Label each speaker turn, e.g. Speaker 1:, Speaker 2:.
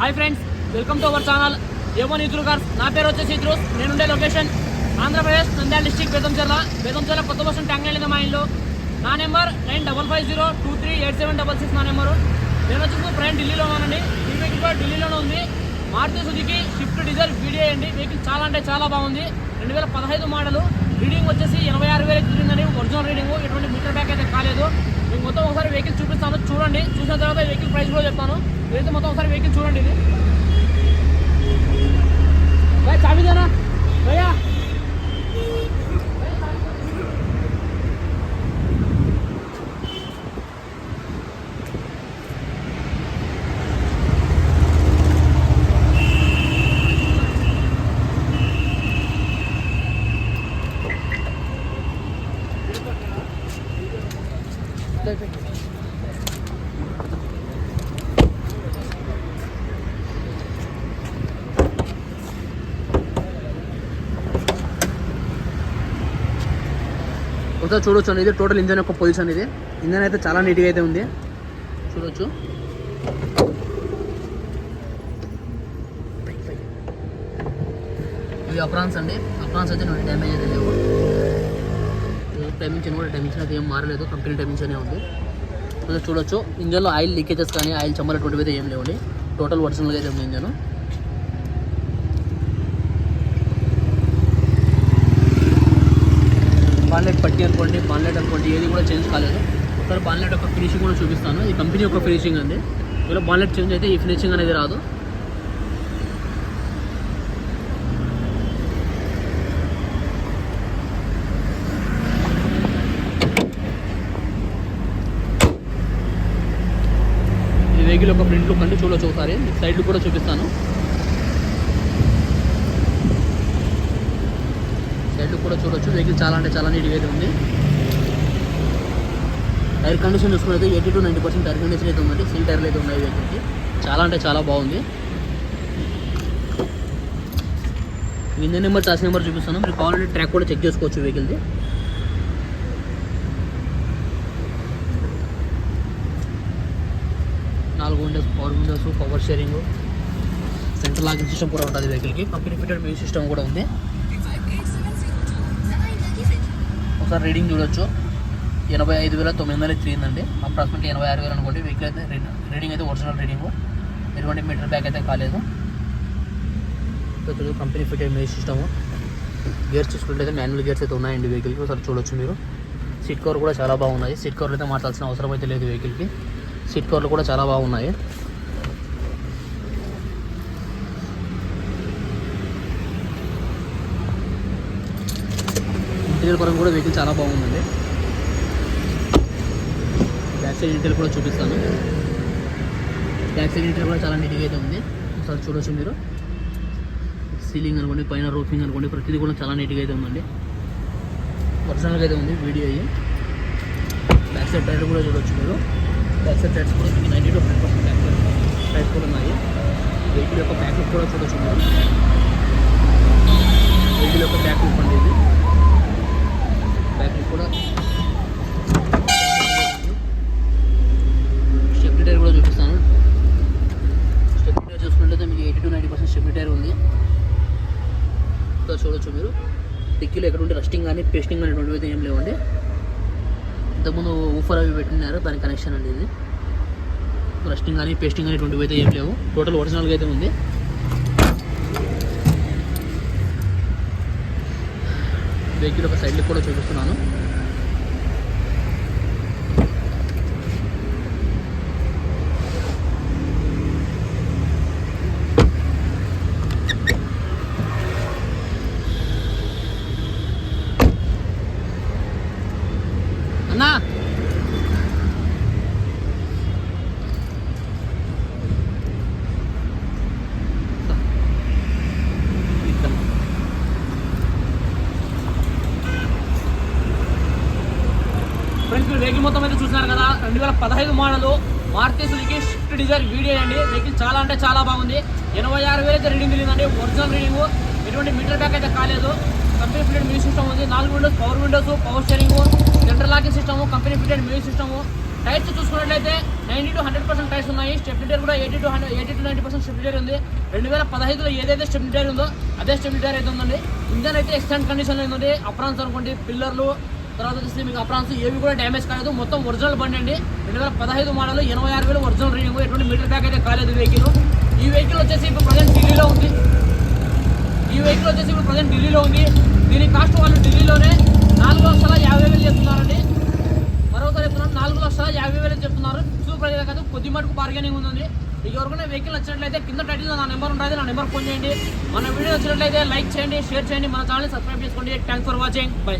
Speaker 1: Hi friends welcome to our channel. ఏమో నిధులు cars నా పేరు వచ్చేసి ఇద్రూస్ నేనుండే లొకేషన్. ఆంధ్రప్రదేశ్ నంద్యాల డిస్టిక్ బేతంచెర్ల బేతంచెర్ల కొత్త బస్ ట్యాంక్ వెళ్ళింది మా ఇంట్లో నా number nine double five zero two three eight seven double six నా నెంబరు. నేను వచ్చేసి ప్రయాణం ఢిల్లీలో ఉన్నానండి. ఈ వెహికల్ కూడా ఢిల్లీలోనే ఉంది. Maruti Suzuki Swift diesel video అండి. వెహికల్ చాలా అంటే చాలా బాగుంది. రెండు వేల పదహైదు మోడలు. రీడింగ్ వచ్చేసి ఎనభై ఆరు వేలు తిరిగిందని ఒరిజినల్ రీడింగ్ ఎటువంటి మీటర్ బ్యాక్ అయితే కాలేదు. మీకు మొత్తం ఒకసారి వెహికల్ చూపిస్తాను. చూడండి. చూసిన తర్వాత వెహికల్ ప్రైస్ కూడా చెప్తాను. ఇదైతే మొత్తం ఒకసారి వెహికల్ చూడండి ఇది. ఒకసారి చూడొచ్చు అండి ఇది టోటల్ ఇంజన్ యొక్క పొజిషన్ ఇది ఇంజన్ అయితే చాలా నీట్గా అయితే ఉంది. చూడొచ్చు. ఇవి అప్రాన్స్ అండి. అప్రాన్స్ అయితే డ్యామేజ్ అయితే లేవు. టైమింగ్ కూడా టైమింగ్స్ అయితే ఏం మారలేదు. కంపెనీ టైమింగ్స్ అనే ఉంది. కొంచెం చూడొచ్చు. ఇంజన్లో ఆయిల్ లీకేజెస్ కానీ ఆయిల్ చెమ్మలటువంటివి అయితే ఏం లేవండి. టోటల్ ఒరిజినల్గా అయితే ఉంది ఇంజన్. బాన్లెట్ పట్టి అనుకోండి బాన్లెట్ అనుకోండి ఏది కూడా చేంజ్ కాలేదు. ఒకసారి బాన్లెట్ యొక్క ఫినిషింగ్ కూడా చూపిస్తాను. ఈ కంపెనీ యొక్క ఫినిషింగ్ అండి. ఇలా బాన్లెట్ చేంజ్ అయితే ఈ ఫినిషింగ్ అనేది రాదు ఈ వెహికల్ యొక్క ప్రింట్లు కంటే చూడొచ్చు ఒకసారి. సైడ్ కూడా చూపిస్తాను. సైడ్లు కూడా చూడొచ్చు. వెహికల్ చాలా అంటే చాలా నీట్గా అయితే ఉంది. Tyre condition చూసుకున్నైతే eighty to ninety percent tyre condition అయితే ఉందండి. సీల్ టైర్లు అయితే ఉన్నాయి వెహికల్కి చాలా అంటే చాలా బాగుంది. ఇంజన్ నెంబర్ చార్జ్ నెంబర్ చూపిస్తాను. మీరు కావాలంటే ట్రాక్ కూడా చెక్ చేసుకోవచ్చు వెహికల్ది. నాలుగు windows power windows power steering central locking system కూడా ఉంటుంది వెహికల్కి కంపెనీ ఫిటెడ్ మ్యూజిక్ సిస్టమ్ కూడా ఉంది. ఒకసారి రీడింగ్ చూడొచ్చు. ఎనభై ఐదు వేల తొమ్మిది వందల తిరిగిందండి అప్రాక్సిమేట్లీ ఎనభై ఆరు వేలు అనుకోండి. వెహికల్ అయితే రీ- రీడింగ్ అయితే ఒరిజినల్ రీడింగ్ ఎటువంటి మీటర్ బ్యాక్ అయితే కాలేదు. Company fitted music system gears చూసుకుంటే మాన్యువల్ గేర్స్ అయితే ఉన్నాయండి వెహికల్కి ఒకసారి చూడొచ్చు మీరు. సీట్ కవర్ కూడా చాలా బాగున్నాయి. సీట్ కవర్లు అయితే మార్చాల్సిన అవసరం అయితే లేదు వెహికల్కి సీట్ కవర్లు కూడా చాలా బాగున్నాయి. ఇంటీరియర్ పరంగా కూడా వెహికల్ చాలా బాగుందండి. బ్యాక్ సైడ్ ఇంటీరియర్ కూడా చూపిస్తాను. బ్యాక్ సైడ్ ఇంటీరియర్ కూడా చాలా నీట్గా అయితే ఉంది. ఒకసారి చూడొచ్చు మీరు. సీలింగ్ అనుకోండి పైన రూఫింగ్ అనుకోండి ప్రతిదీ కూడా చాలా నీట్గా అయితే ఉందండి. ఒరిజినల్గా అయితే ఉంది వీడియో అయ్యి బ్యాక్ సైడ్ టైర్ కూడా చూడొచ్చు మీరు. బ్యాక్ సైడ్ టైర్స్ కూడా మీకు ninety to hundred percent back side tyres కూడా ఉన్నాయి వెహికల్ యొక్క బ్యాక్ కూడా చూడొచ్చు మీరు. వెహికల్ యొక్క బ్యాక్ ఇవ్వండి ఇది. బ్యాక్ కూడా. స్టెప్ టైర్ కూడా చూపిస్తాను. స్టెప్ టైర్ చూసుకున్నట్లయితే మీకు eighty to ninety percent step tyre ఉంది. ఇంకా చూడొచ్చు మీరు. డిక్కీలో ఉంటే రస్టింగ్ కానీ పేస్టింగ్ అనేటువంటివి అయితే ఏం లేవండి. ఇంతకుముందు ఊఫర్ అవి పెట్టినారు దాని కనెక్షన్ అండి ఇది. రస్టింగ్ కానీ పేస్టింగ్ కానీ ఇటువంటివి అయితే ఏం లేవు. టోటల్ ఒరిజినల్గా అయితే ఉంది. వెహికల్ ఒక సైడ్కి కూడా చూపిస్తున్నాను. ఫ్రెండ్స్ మీరు వెహికల్ మొత్తం అయితే చూస్తున్నారు కదా. రెండు వేల పదహైదు model. Maruti Suzuki Swift Dzire video అండి. వెహికల్ చాలా అంటే చాలా బాగుంది. ఎనభై ఆరు వేలు అయితే రీడింగ్ తెలియదండి. ఒరిజినల్ రీడింగ్ ఎటువంటి మీటర్ బ్యాక్ అయితే కాలేదు. కంపెనీ ఫిటెడ్ మ్యూజిక్ సిస్టమ్ ఉంది. నాలుగు windows power windows power steering central locking system company fitted music system
Speaker 2: tyres చూసుకున్నట్లయితే ninety to hundred percent tyres ఉన్నాయి. స్టెప్ టైర్ కూడా eighty to hundred eighty to ninety percent step tyre ఉంది. రెండు వేల పదహైదులో ఏదైతే step tyre ఉందో అదే step tyre అయితే ఉందండి. ఇంజన్ అయితే ఎక్స్టెంట్ కండిషన్లో ఉందండి. అప్రాన్స్ అనుకోండి పిల్లర్లు తర్వాత వచ్చేసి మీకు అప్రాన్స్ ఏవి కూడా డ్యామేజ్ కాలేదు. మొత్తం ఒరిజినల్ బండి అండి. రెండు వేల పదహైదు మోడల్ ఎనభై ఆరు వేలు ఒరిజినల్ రీడింగ్. ఎటువంటి మీటర్ బ్యాక్ అయితే కాలేదు వెహికల్ ఈ వెహికల్ వచ్చేసి ఇప్పుడు ప్రజెంట్ ఢిల్లీలో ఉంది. ఈ వెహికల్ వచ్చేసి ఇప్పుడు ప్రజెంట్ ఢిల్లీలో ఉంది. దీని కాస్ట్ వాళ్ళు ఢిల్లీలోనే నాలుగు లక్షల యాభై వేలు చెప్తున్నారండి. మరొకసారి చెప్తున్నారు నాలుగు లక్షల యాభై వేలు చెప్తున్నారు. సూపర్ ప్రైజ్ కాదు కొద్ది మటుకు బార్గెనింగ్ ఉందండి. మీకు ఎవరికైనా వెహికల్ నచ్చినట్లయితే కింద టైటిల్ నా నెంబర్ ఉంటుంది. నా నెంబర్ ఫోన్ చేయండి. మన వీడియో నచ్చినట్లయితే లైక్ చేయండి షేర్ చేయండి. మన ఛానల్ సబ్స్క్రైబ్ చేసుకోండి. Thanks for watching bye